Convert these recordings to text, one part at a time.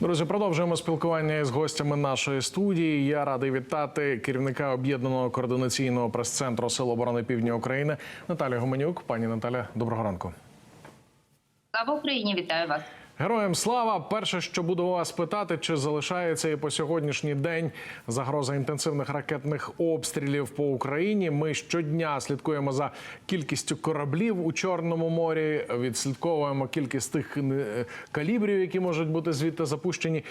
Друзі, продовжуємо спілкування із гостями нашої студії. Я радий вітати керівника об'єднаного координаційного прес-центру Сил оборони Півдня України Наталію Гуменюк. Пані Наталя, доброго ранку. Слава Україні, вітаю вас. Героям слава! Перше, що буду вас питати, чи залишається і по сьогоднішній день загроза інтенсивних ракетних обстрілів по Україні. Ми щодня слідкуємо за кількістю кораблів у Чорному морі. Відслідковуємо кількість тих е, калібрів, які можуть бути звідти запущені.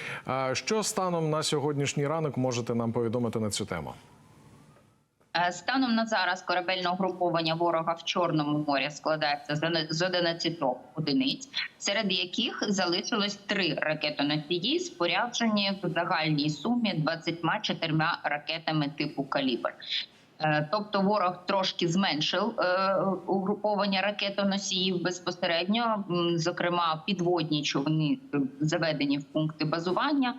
Що станом на сьогоднішній ранок можете нам повідомити на цю тему? Е, Станом на зараз корабельне угруповання ворога в Чорному морі складається з оне- з 11 одиниць, серед яких залишилось три ракетоносії, споряджені в загальній сумі 24 ракетами типу калібр. Е, Тобто ворог трошки зменшив е, угруповання ракетоносіїв безпосередньо, зокрема підводні човни е, заведені в пункти базування.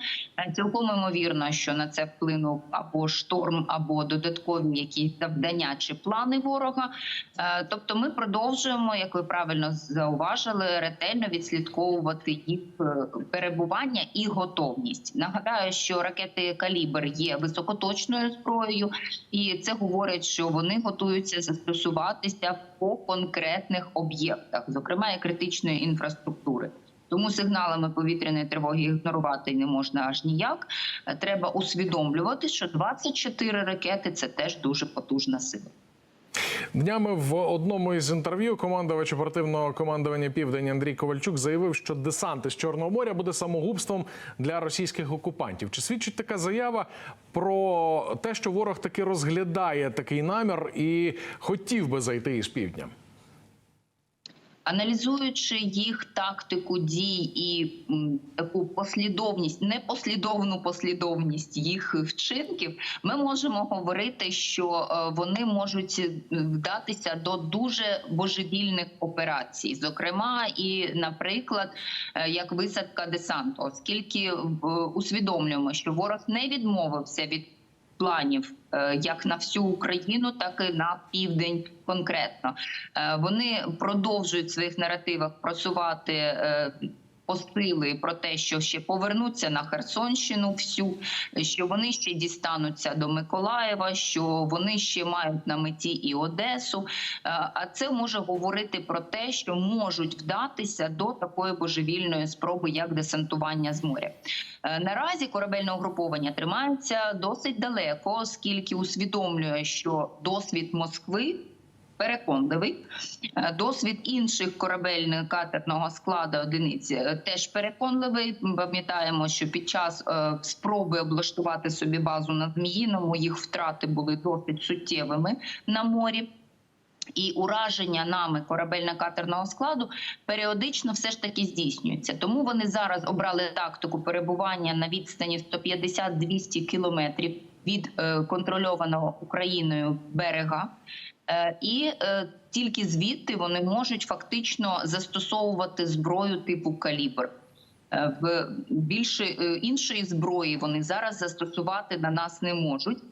Цілком ймовірно, що на це вплинув або шторм, або додаткові якісь завдання чи плани ворога. Тобто, ми продовжуємо, як ви правильно зауважили, ретельно відслідковувати їх перебування і готовність. Нагадаю, що ракети калібр є високоточною зброєю, і це говорить, що вони готуються застосуватися по конкретних об'єктах, зокрема і критичної інфраструктури. Тому сигналами повітряної тривоги ігнорувати не можна аж ніяк. Е, Треба усвідомлювати, що 24 ракети це теж дуже потужна сила. Днями в одному із інтерв'ю командувач оперативного командування Південь Андрій Ковальчук заявив, що десант із Чорного моря буде самогубством для російських окупантів. Чи свідчить така заява про те, що ворог таки розглядає такий намір і хотів би зайти із півдня? Аналізуючи їх тактику дій і таку послідовність, непослідовну послідовність їх вчинків, ми можемо говорити, що е, вони можуть е, вдатися до дуже божевільних операцій, зокрема, і, наприклад, е, як висадка десанту, оскільки усвідомлюємо, що ворог не відмовився від планів е, як на всю Україну, так і на південь конкретно. Е, Вони продовжують в своїх наративах просувати. Посили про те, що ще повернуться на Херсонщину всю, що вони ще дістануться до Миколаєва, що вони ще мають на меті і Одесу. Е, А це може говорити про те, що можуть вдатися до такої божевільної спроби, як десантування з моря. Е, Наразі корабельне угруповання тримається досить далеко, оскільки усвідомлює, що досвід Москви. Переконливий Е, досвід інших корабельних катерного складу одиниці е, теж переконливий. Пам'ятаємо, що під час е, спроби облаштувати собі базу на Зміїному їх втрати були досить суттєвими на морі. І ураження нами корабельно-катерного складу періодично все ж таки здійснюється. Тому вони зараз обрали тактику перебування на відстані 150-200 кілометрів від контрольованого Україною берега. Е, І е, тільки звідти вони можуть фактично застосовувати зброю типу калібр. Е, В більше іншої зброї вони зараз застосувати на нас не можуть.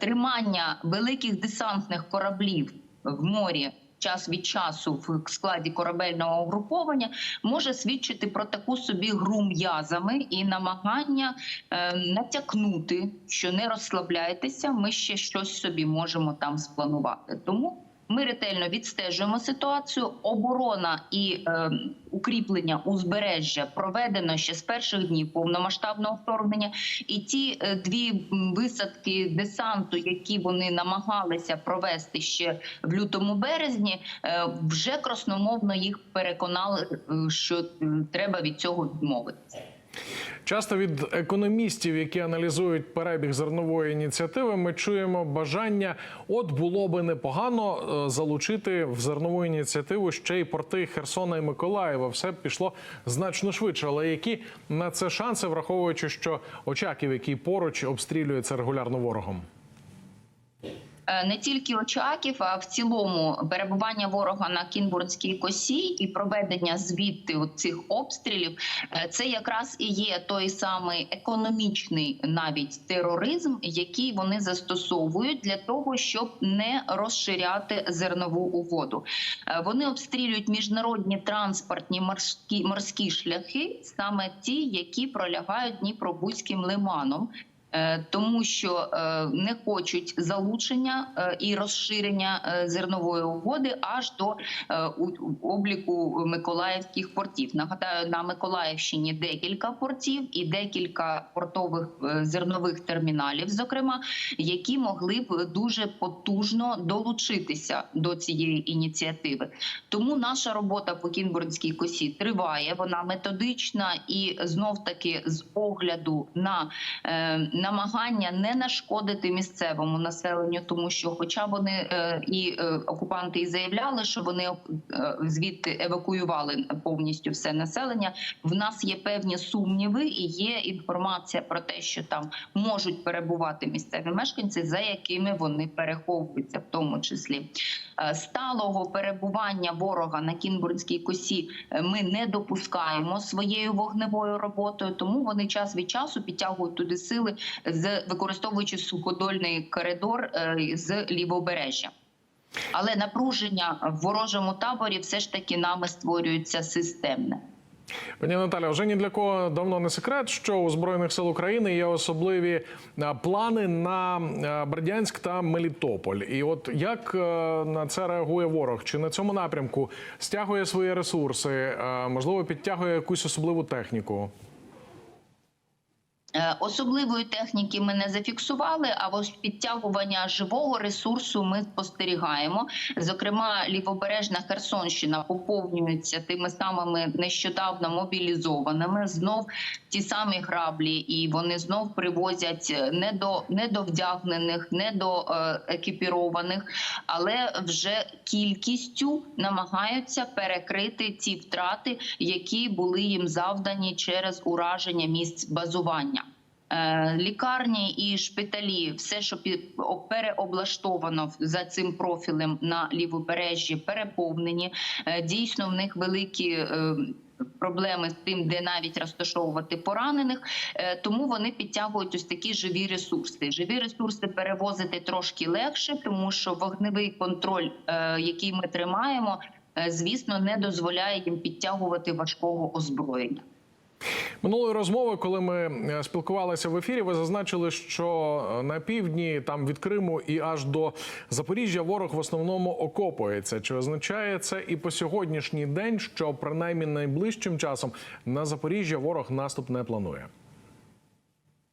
Тримання великих десантних кораблів в морі час від часу в складі корабельного угруповання може свідчити про таку собі гру м'язами і намагання е, натякнути, що не розслабляйтеся, ми ще щось собі можемо там спланувати. Тому ми ретельно відстежуємо ситуацію. Оборона і е, укріплення узбережжя проведено ще з перших днів повномасштабного вторгнення. І ті е, дві висадки десанту, які вони намагалися провести ще в лютому березні, е, вже красномовно їх переконали, е, що треба від цього відмовитися. Часто від економістів, які аналізують перебіг зернової ініціативи, ми чуємо бажання, от було би непогано е, залучити в зернову ініціативу ще й порти Херсона і Миколаєва. Все пішло значно швидше. Але які на це шанси, враховуючи, що Очаків, який поруч обстрілюється регулярно ворогом? Е, Не тільки Очаків, а в цілому перебування ворога на Кінбурнській косі і проведення звідти цих обстрілів, е, це якраз і є той самий економічний навіть тероризм, який вони застосовують для того, щоб не розширяти зернову угоду. Е, Вони обстрілюють міжнародні транспортні морські морські шляхи, саме ті, які пролягають Дніпробузьким лиманом. Е, Тому що е, не хочуть залучення е, і розширення зернової угоди аж до обліку миколаївських портів. Нагадаю, на Миколаївщині декілька портів і декілька портових зернових терміналів, зокрема, які могли б дуже потужно долучитися до цієї ініціативи. Тому наша робота по Кінбурнській косі триває. Вона методична і знов таки з огляду на намагання не нашкодити місцевому населенню, тому що, хоча вони е, і е, окупанти і заявляли, що вони е, звідти евакуювали повністю все населення. В нас є певні сумніви, і є інформація про те, що там можуть перебувати місцеві мешканці, за якими вони переховуються, в тому числі сталого перебування ворога на Кінбурнській косі ми не допускаємо своєю вогневою роботою, тому вони час від часу підтягують туди сили з використовуючи суходольний коридор е, з лівобережжя. Але напруження в ворожому таборі все ж таки нами створюється системне. Пані Наталя, вже ні для кого давно не секрет, що у збройних сил України є особливі е, плани на е, Бердянськ та Мелітополь. І от як на це реагує ворог? Чи на цьому напрямку стягує свої ресурси? Можливо, підтягує якусь особливу техніку? Е, Особливої техніки ми не зафіксували, а ось підтягування живого ресурсу ми спостерігаємо. Зокрема, лівобережна Херсонщина поповнюється тими самими нещодавно мобілізованими. Знов ті самі граблі, і вони знов привозять недо, недовдягнених, недоекіпірованих, але вже кількістю намагаються перекрити ті втрати, які були їм завдані через ураження місць базування. Е, Лікарні і шпиталі, все, що переоблаштовано за цим профілем на лівобережжі, переповнені. Е, Дійсно, в них великі. е, Проблеми з тим, де навіть розташовувати поранених, тому вони підтягують ось такі живі ресурси. Живі ресурси перевозити трошки легше, тому що вогневий контроль, який ми тримаємо, звісно, не дозволяє їм підтягувати важкого озброєння. Минулої розмови, коли ми е, спілкувалися в ефірі, ви зазначили, що е, на півдні там від Криму і аж до Запоріжжя ворог в основному окопується. Чи означає це і по сьогоднішній день, що принаймні найближчим часом на Запоріжжя ворог наступ не планує?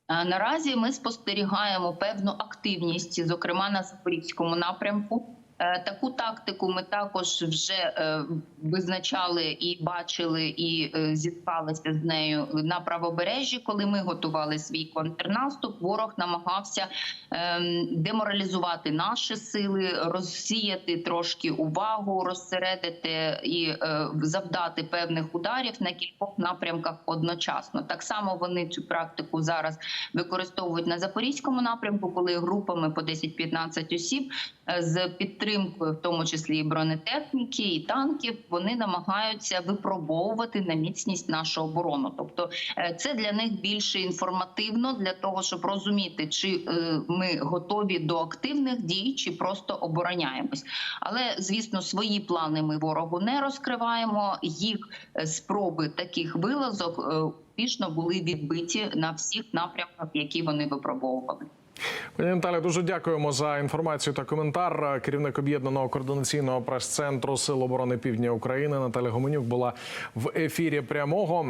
Наразі ми спостерігаємо певну активність, зокрема на запорізькому напрямку. Е, Таку тактику ми також вже е, визначали і бачили, і е, зіткалися з нею на правобережжі. Коли ми готували свій контрнаступ, ворог намагався ем, деморалізувати наші сили, розсіяти трошки увагу, розсередити і завдати певних ударів на кількох напрямках одночасно. Так само вони цю практику зараз використовують на запорізькому напрямку, коли групами по 10-15 осіб з підтримкою, в тому числі і бронетехніки і танків, вони намагаються випробовувати на міцність нашу оборону. Тобто, е, це для них більше інформативно для того, щоб розуміти, чи е, ми готові до активних дій, чи просто обороняємось. Але звісно, свої плани ми ворогу не розкриваємо. Їх е, спроби таких вилазок успішно були відбиті на всіх напрямках, які вони випробовували. Пані Наталі, дуже дякуємо за інформацію та коментар. Керівник об'єднаного координаційного прес-центру Сил оборони Півдня України Наталя Гоменюк була в ефірі прямого.